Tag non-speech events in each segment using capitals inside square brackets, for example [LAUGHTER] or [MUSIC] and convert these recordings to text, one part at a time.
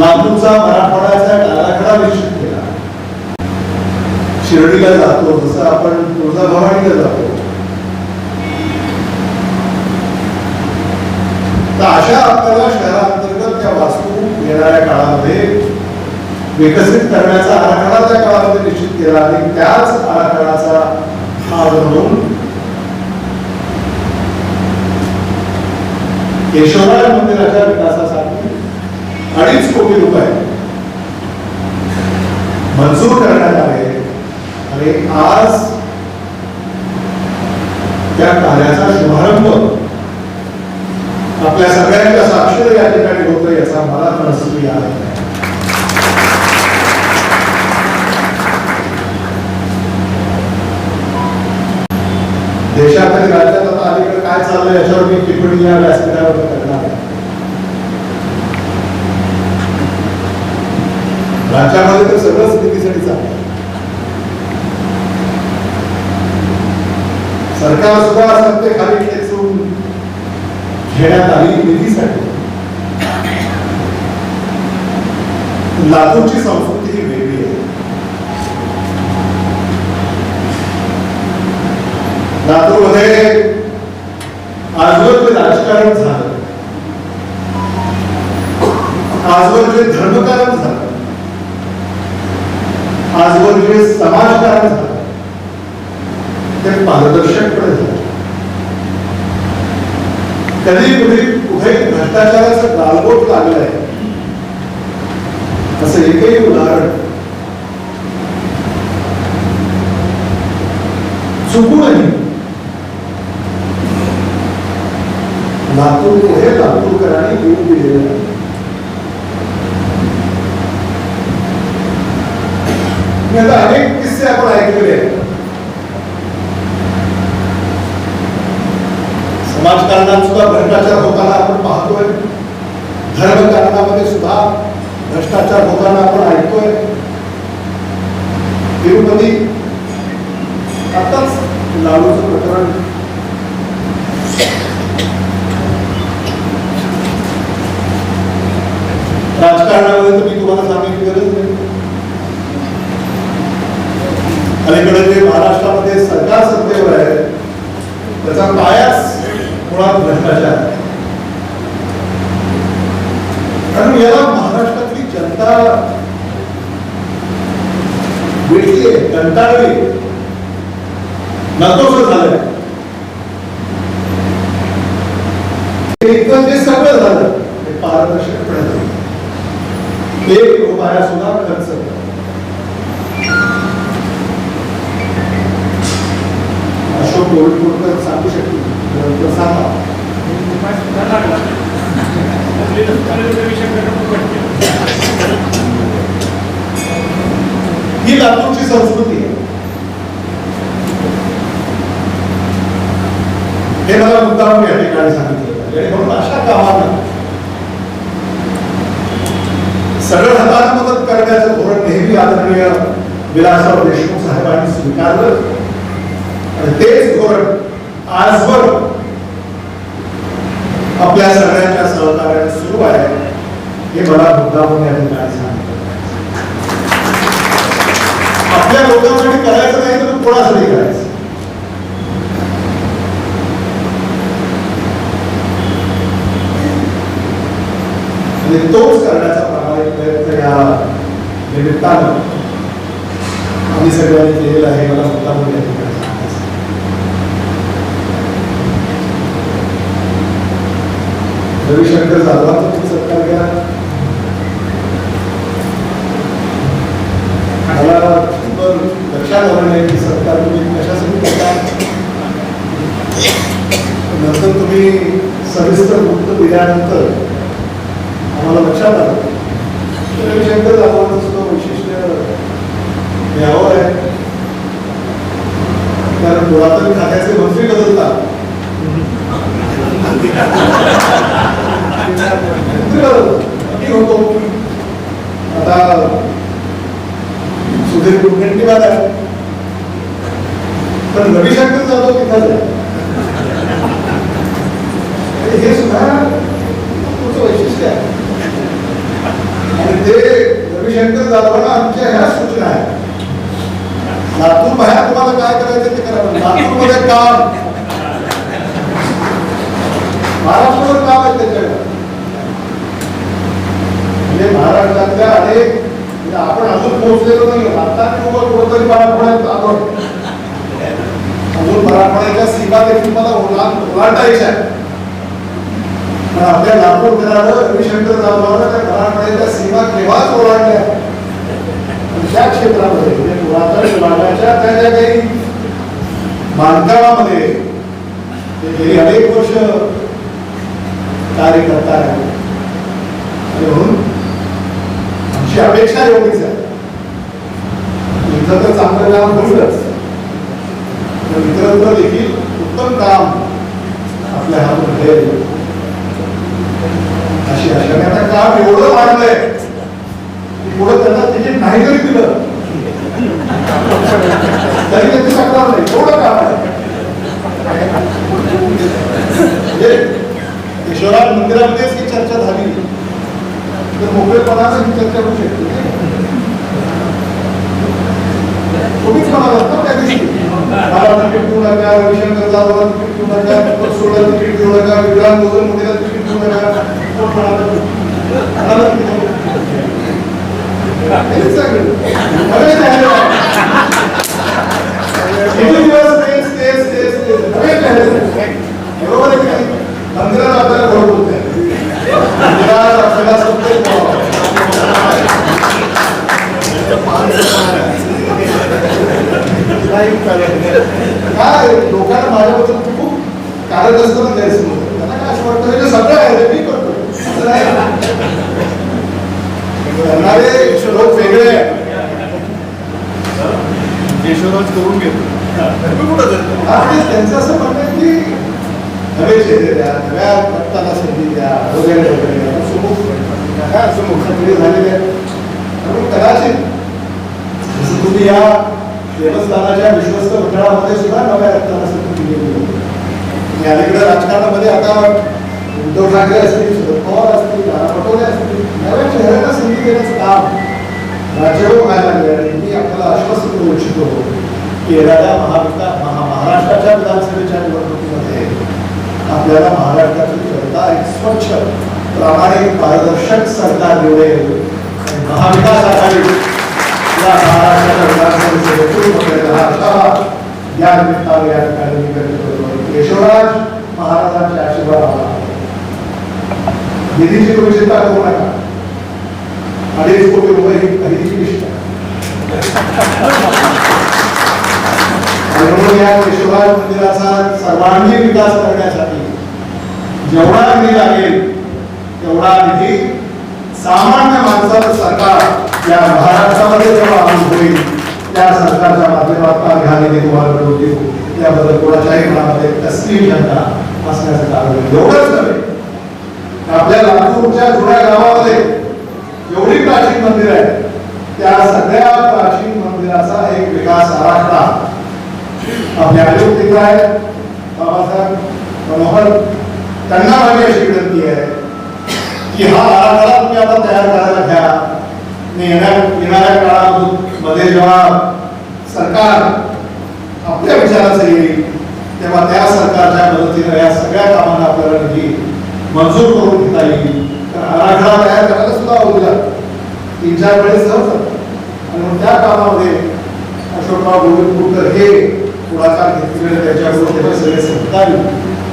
लातूरचा मराठवाड्याचा आराखडा विकसित केला. शिर्डीला जातो जसं आपण तुळजाभवानीला जातो. तर अशा आपल्याला शहरांतर्गत त्या वास्तू येणाऱ्या काळामध्ये विकसित करण्याचा आराखडा त्या काळामध्ये निश्चित केला आणि त्याच आराखड्याचा भाग म्हणून केशवराय मंदिराच्या विकासासाठी अडीच कोटी रुपये. मंजूर करण्यात आले. आणि आज त्या कार्याचा शुभारंभ आपल्या सगळ्यांच्या साक्षर या ठिकाणी होतो याचा मला मनस्वी आहे देशात आणि राज्यात आता अलीकडे काय चाललंय याच्यावर मी टिप्पणी या व्यासपीठावर करणार आहे राज्यामध्ये तर सगळंच निधीसाठी चाललंय सरकार सुद्धा सत्य खाली खेचून घेण्यात आली निधीसाठी. लातूरची संस्कृती ही वेगळी आहे. लातूरमध्ये आजवर जे राजकारण झालं. आजवर जे धर्मकारण झालं. आजवर जे समाजकारण झालं. ते पारदर्शकपणे झालं. कधी कुठे कुठे भ्रष्टाचाराचं गालबोट लागलंय असं एकही उदाहरण चुकूनही लातूर पुढे लातूरकरांनी येऊन दिलेलं आहे मी आता अनेक किस्से आपण ऐकलेले आहेत. समाजकारणात सुद्धा भ्रष्टाचार होताना आपण पाहतोय. धर्मकारणामध्ये सुद्धा भ्रष्टाचार होताना आपण ऐकतोय. तिरुपती आताच लाडूचं प्रकरण. राजकारणामध्ये मी तुम्हाला सांगण्याची गरज नाही अलीकडे जे महाराष्ट्रामध्ये सरकार सत्तेवर आहे त्याचा पायाच मुळात भ्रष्टाचार आहे. कारण याला महाराष्ट्रातली जनता भेटली आहे कंटाळली नकोस झालंय हे इतकं जे सगळं झालं ते पारदर्शकपणे झालं एक रुपया सुद्धा खर्च नाही. अशोक गोल्डपूरकर सांगू शकतील तर सांगा ही लातूरची संस्कृती आहे. हे मला मुद्दाम या ठिकाणी सांगितलं पाहिजे. म्हणून अशा कामांना सगळं हातात मदत करण्याचं धोरण नेहमी आदरणीय विलासराव देशमुख साहेबांनी स्वीकारलं. आणि तेच धोरण आजवर आपल्या सगळ्यांच्या सहकार्याने सुरू आहे. हे मला मुद्दामून या ठिकाणी आपल्या लोकांसाठी करायचं नाही तर कोणासाठी करायचं? तोच करण्याचा प्रामाणिक प्रयत्न या निमित्तानं आम्ही सगळ्यांनी केलेला आहे मला स्वतः म्हणून रविशंकर जाधवांचं 三个 आता किंवा कुठंतरी मराठवाड्यात आपण अजून मराठवाड्याच्या सीमा देखील मला ओलांडायच्या आहेत. पण आपल्या लातूर कराडं रविशंकर जाधवानं त्या मराठवाड्याच्या सीमा केव्हाच ओलांडल्या? त्या क्षेत्रामध्ये म्हणजे पुरातन भागाच्या त्या ज्या काही बांधकामामध्ये गेली अनेक वर्ष कार्य करता आणि म्हणून आमची अपेक्षा एवढीच आहे. इथं तर चांगलं काम होईलच. पण इतरत्र देखील उत्तम काम आपल्या हातून घडेल अशी आशा आणि आता काम एवढं वाढलंय की पुढं त्यांना त्याची नाही जरी दिलं तरी त्यांनी सांगणार नाही. एवढं काम आहे म्हणजे ईश्वरात मंदिरामध्येच ही चर्चा झाली तर मोकळेपणानं ही चर्चा होऊ शकते तुम्हीच म्हणालात ना त्या दिवशी मला तिकीट देऊ नका रविशंकर जाधवला तिकीट देऊ नका दीपक सोडला तिकीट देऊ नका विक्रांत गोजल मोठीला तिकीट देऊ नका कोण म्हणाला म्हणाला की नाही? हेच सांगितलं. नव्हे जाहीर. किती दिवस तेच तेच तेच तेच नव्हे जाहीर. बरोबर आहे की नाही? मंदिरात आपल्याला घोळ बोलते मंदिरात आपल्याला सत्य बोलावं. काय? लोकांना माझ्याबद्दल खूप कारण असतं गैरसमज होतो. त्यांना काय असं वाटतं? सगळं आहे त्यांचं म्हणणं की चेहरे द्या नव्या संधी द्या वगैरे वगैरे सुमुख असं मुख्यमंत्री झालेले कदाचित तुम्ही या देवस्थानाच्या विश्वस्त मंडळामध्ये सुद्धा नव्या संधी दिलेली. आणि अलीकडे राजकारणामध्ये आता उद्धव ठाकरे असतील शरद पवार असतील नाना पटोले असतील, नव्या चेहऱ्यांना संधी देण्याचं काम व्हायला लागले आणि मी आपल्याला आश्वस्त करू इच्छितो की येणाऱ्या महाविका महा महाराष्ट्राच्या विधानसभेच्या निवडणुकीमध्ये आपल्याला महाराष्ट्राची जनता एक स्वच्छ प्रामाणिक पारदर्शक सरकार निवडेल महाविकास आघाडी या महाराष्ट्राच्या विधानसभेचे नेतृत्व करेल या निमित्ताने या ठिकाणी व्यक्त करतो. केशवराज महाराजांचे आशीर्वाद आम्हाला निधीची तुम्ही चिंता करू नका अडीच कोटी रुपये ही खरेदीची लिस्ट आहे आणि म्हणून या केशवराज मंदिराचा सर्वांगीण विकास करण्यासाठी जेवढा निधी लागेल तेवढा निधी सामान्य माणसाचं सरकार या महाराष्ट्रामध्ये जेव्हा आणून होईल त्या सरकारच्या माध्यमातून ह्या निधी तुम्हाला मिळवून त्याबद्दल कोणाच्याही मनामध्ये कसली शंका असण्याचं कारण एवढंच नव्हे आपल्या लातूरच्या जुन्या गावामध्ये एवढी प्राचीन मंदिर आहे त्या सगळ्या प्राचीन मंदिराचा एक विकास आराखडा आपले आयोग आहे. बाबासाहेब मनोहर त्यांना माझी अशी विनंती आहे की हा आराखडा तुम्ही आता तयार करायला घ्या. येण्या येणाऱ्या काळामध्ये जेव्हा सरकार आपल्या विचाराचं येईल तेव्हा त्या सरकारच्या मदतीनं या सगळ्या कामांना आपल्याला निधी मंजूर करून घेता येईल. तर आराखडा तयार करायला सुद्धा अवघड तीन चार वेळेस जाऊ जातं. आणि मग त्या कामामध्ये अशोकराव गोविंद हे पुढाकार घेतलेले त्याच्यावर सगळे सहकारी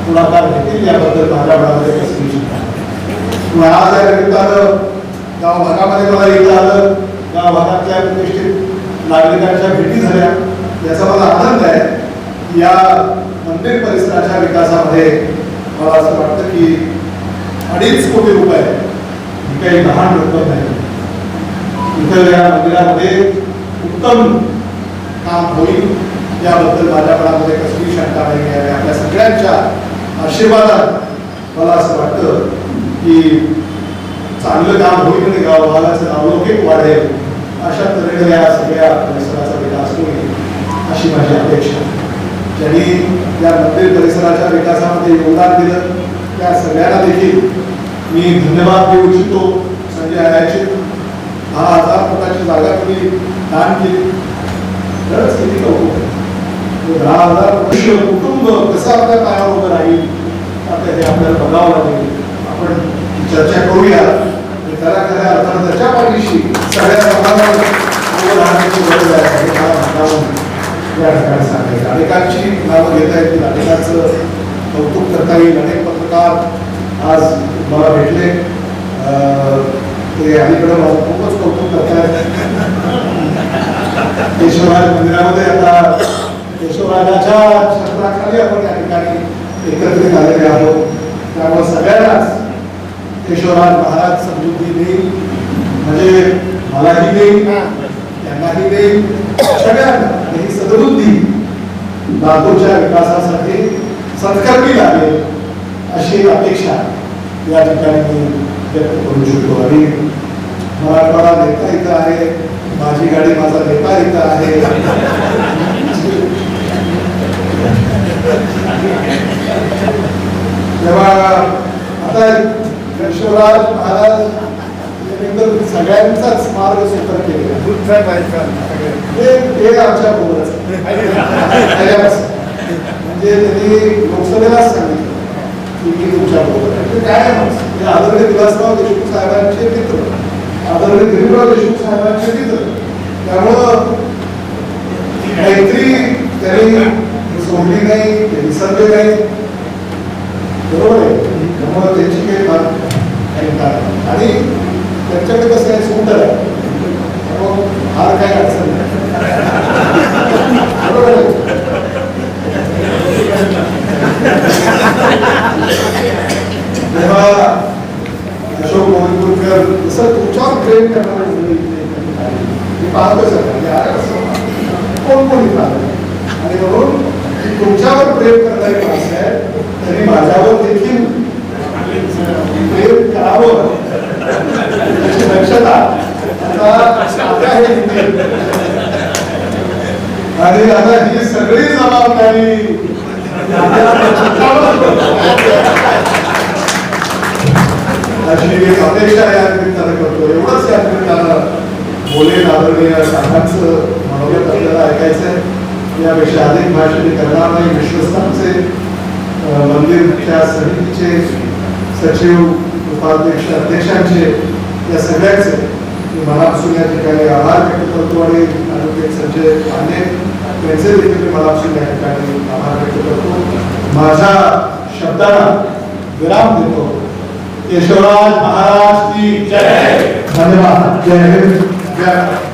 पुढाकार घेतील याबद्दल माझ्या मनामध्ये कसली चिंता आज या निमित्तानं गाव भागामध्ये मला येत आलं गाव भागातल्या प्रतिष्ठित नागरिकांच्या भेटी झाल्या. याचा मला आनंद आहे या मंदिर परिसराच्या विकासामध्ये मला असं वाटतं की अडीच कोटी रुपये ही काही लहान रक्कम नाही. इथं या मंदिरामध्ये उत्तम काम होईल याबद्दल माझ्या मनामध्ये कसली शंका नाही आहे. आपल्या सगळ्यांच्या आशीर्वादात. मला असं वाटतं की चांगलं काम होईल आणि गावभागाचं नावलौकिक वाढेल. अशा तऱ्हेने या सगळ्या परिसराचा विकास होईल अशी माझी अपेक्षा. ज्यांनी या मंदिर परिसराच्या विकासामध्ये योगदान दिलं त्या सगळ्यांना देखील मी धन्यवाद देऊ इच्छितो. संजय आयाची दहा हजार फुटाची जागा तुम्ही दान केली. तरच किती कौतुक. राहणार कुटुंब कसं आपल्या पायावर उभं राहील? आता हे आपल्याला बघावं लागेल. आपण चर्चा करूया. त्याला खऱ्या अर्थानं त्याच्या पाठीशी सगळ्या समाजाला उभं राहण्याची गरज आहे. हे मला या ठिकाणी सांगायचं अनेकांची नावं घेता येतील अनेकांचं कौतुक करता येईल. अनेक पत्रकार आज मला भेटले. ते अलीकडं माझं खूपच कौतुक करतायत. [LAUGHS] केशवराज मंदिरामध्ये आता केशवराजाच्या छत्राखाली आपण या ठिकाणी एकत्रित आलेले आहोत. त्यामुळे सगळ्यांनाच केशवराज महाराज समृद्धी देईल. म्हणजे मलाही देईल त्यांनाही देईल सगळ्यांना. आणि ही सद्बुद्धी लातूरच्या विकासासाठी सत्कर्मी लागेल अशी अपेक्षा या ठिकाणी मी व्यक्त करू शकतो. आणि मराठवाडा नेता इथं आहे माझी गाडी माझा नेता इथं आहे. तेव्हा आता यशवराज महाराज तर सगळ्यांचाच मार्ग सुकर केलेला हे आमच्या. पहिल्यापासून. म्हणजे त्यांनी लोकसभेलाच सांगितलं की मी तुमच्या बरोबर आहे ते काय? ते आदरणीय विलासराव देशमुख साहेबांचे मित्र आदरणीय दिलीपराव देशमुख साहेबांचे मित्र त्यामुळं मैत्री त्यांनी सोडली नाही ते विसरले नाही बरोबर आहे त्यामुळे त्यांची काही फार काही आणि त्यांच्याकडे कसं आहे स्कूटर आहे. त्यामुळं फार काही अडचण नाही बरोबर आहे तेव्हा अशोक मोहितपूरकर जसं तुमच्यावर प्रेम करणारे मुलं इथे आहेत. मी पाहतोय सर म्हणजे अरे असं कोण कोणी पाहतो आणि म्हणून जी तुमच्यावर प्रेम करणारी माणसं आहेत त्यांनी माझ्यावर देखील प्रेम करावं याची दक्षता आता आता आणि आता ही सगळी जबाबदारी. अशी एक अपेक्षा या निमित्तानं करतो. एवढंच या निमित्तानं बोले आदरणीय काकांचं मनोगत आपल्याला ऐकायचं आहे. यापेक्षा अधिक भाषण करणार नाही विश्वस्तांचे अं, मंदिरच्या समितीचे सचिव उपाध्यक्ष अध्यक्षांचे या सगळ्याचे मी मनापासून या ठिकाणी आभार व्यक्त करतो आणि आरोग्य संजय पांडे यांचे देखील मी मनापासून या ठिकाणी आभार व्यक्त करतो. माझ्या शब्दाला विराम देतो. केशवराज महाराज की जय. धन्यवाद. जय हिंद. जय भारत.